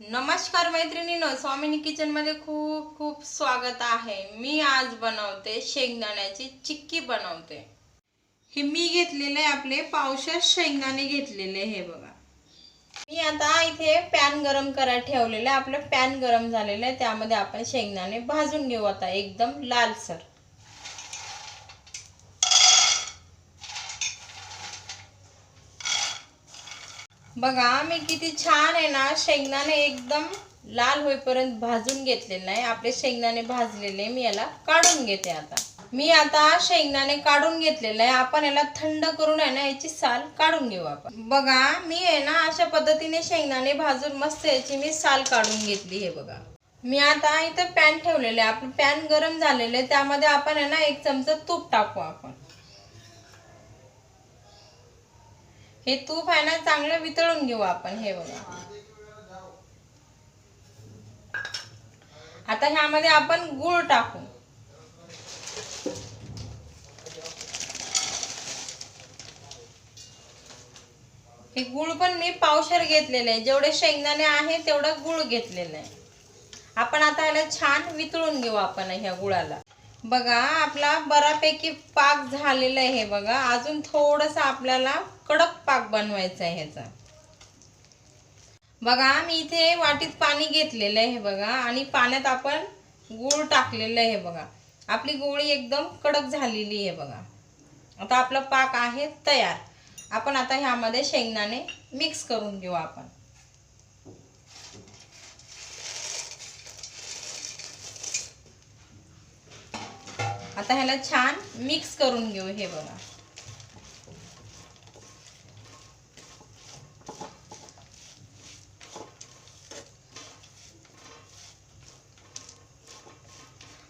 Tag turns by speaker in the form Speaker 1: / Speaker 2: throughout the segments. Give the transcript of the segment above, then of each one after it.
Speaker 1: नमस्कार मैत्रिणीनो स्वामिनी किचनमध्ये खूप खूप स्वागत आहे. मी आज बनवते शेंगदाण्याची चिक्की बनवते. हे मी घेतलेले आपले पावशा शेंगदाणे घेतलेले हे बघा. मी आता इथे पॅन गरम करायला ठेवलेलं आहे. आपलं पॅन गरम झालेलं आहे. त्यामध्ये आपण शेंगदाणे भाजून घेऊ आता एकदम लालसर. बघा मी किती छान आहे ना शेंगदाणे एकदम लाल होईपर्यंत भाजून घेतलेलं आहे आपले शेंगदाणे भाजलेले मी याला काढून घेते आता. मी आता शेंगदाणे काढून घेतलेलं आहे. आपण याला थंड करून आहे ना याची साल काढून घेऊ आपण. बघा मी आहे ना अशा पद्धतीने शेंगदाणे भाजून मस्त याची मी साल काढून घेतली हे बघा. मी आता इथं पॅन ठेवलेलं आहे. आपलं पॅन गरम झालेलं आहे. त्यामध्ये आपण आहे ना एक चमचा तूप टाकू आपण. हे तूप आहे ना चांगलं वितळून घेऊ आपण हे बघा. आता ह्यामध्ये आपण गुळ टाकू. हे गुळ पण मी पावशर घेतलेले आहे. जेवढे शेंगदाणे आहे तेवढं गुळ घेतलेलं आहे. आपण आता याला छान वितळून घेऊ आपण ह्या गुळाला. बघा आपला बऱ्यापैकी पाक झालेला आहे बघा. अजून थोडंसं आपल्याला कडक पाक बनवायचा आहे ह्याचा. बघा मी इथे वाटीत पाणी घेतलेलं आहे हे बघा. आणि पाण्यात आपण गूळ टाकलेलं आहे बघा. आपली गोळी एकदम कडक झालेली आहे बघा. आता आपला पाक आहे तयार. आपण आता ह्यामध्ये शेंगदाणे मिक्स करून घेऊ आपण. आता ह्याला छान मिक्स करून घेऊ हे बघा.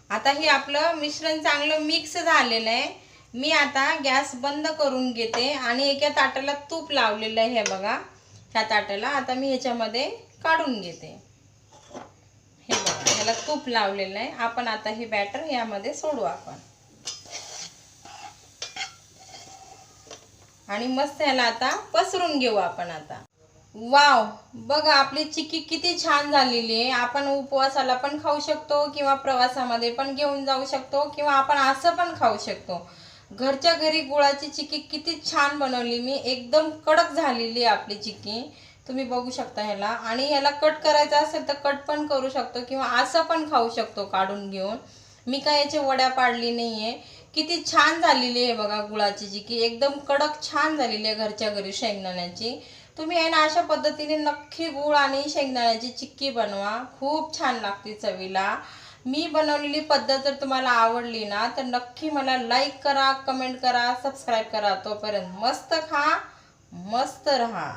Speaker 1: आता हे आपलं मिश्रण चांगलं मिक्स झालेलं आहे. मी आता गॅस बंद करून घेते आणि एका ताटाला तूप लावलेलं आहे हे बघा. ह्या ताटाला आता मी ह्याच्यामध्ये काढून घेते. हे बघा ह्याला तूप लावलेलं आहे. आपण आता हे बॅटर यामध्ये सोडू आपण. आणि मस्त ह्याला आता पसरून घेऊ आपण आता. वाव बघा आपली चिकी किती छान झालेली आहे. आपण उपवासाला पण खाऊ शकतो किंवा प्रवासामध्ये पण घेऊन जाऊ शकतो किंवा आपण असं पण खाऊ शकतो. घरच्या घरी गुळाची चिकी किती छान बनवली. मी एकदम कडक झालेली आहे आपली चिकी तुम्ही बघू शकता ह्याला. आणि ह्याला कट करायचं असेल तर कट पण करू शकतो किंवा असं पण खाऊ शकतो काढून घेऊन. मी काय याच्या वड्या पाडली नाहीये. किती छान झालेली आहे बघा गुळाची चिक्की एकदम कडक छान झालेली आहे घरच्या घरी शेंगदाण्याची. तुम्ही आहे ना अशा पद्धतीने नक्की गुळ आणि शेंगदाण्याची चिक्की बनवा. खूप छान लागते चवीला. मी बनवलेली पद्धत जर तुम्हाला आवडली ना तर नक्की मला लाईक करा कमेंट करा सबस्क्राईब करा. तोपर्यंत मस्त खा मस्त रहा.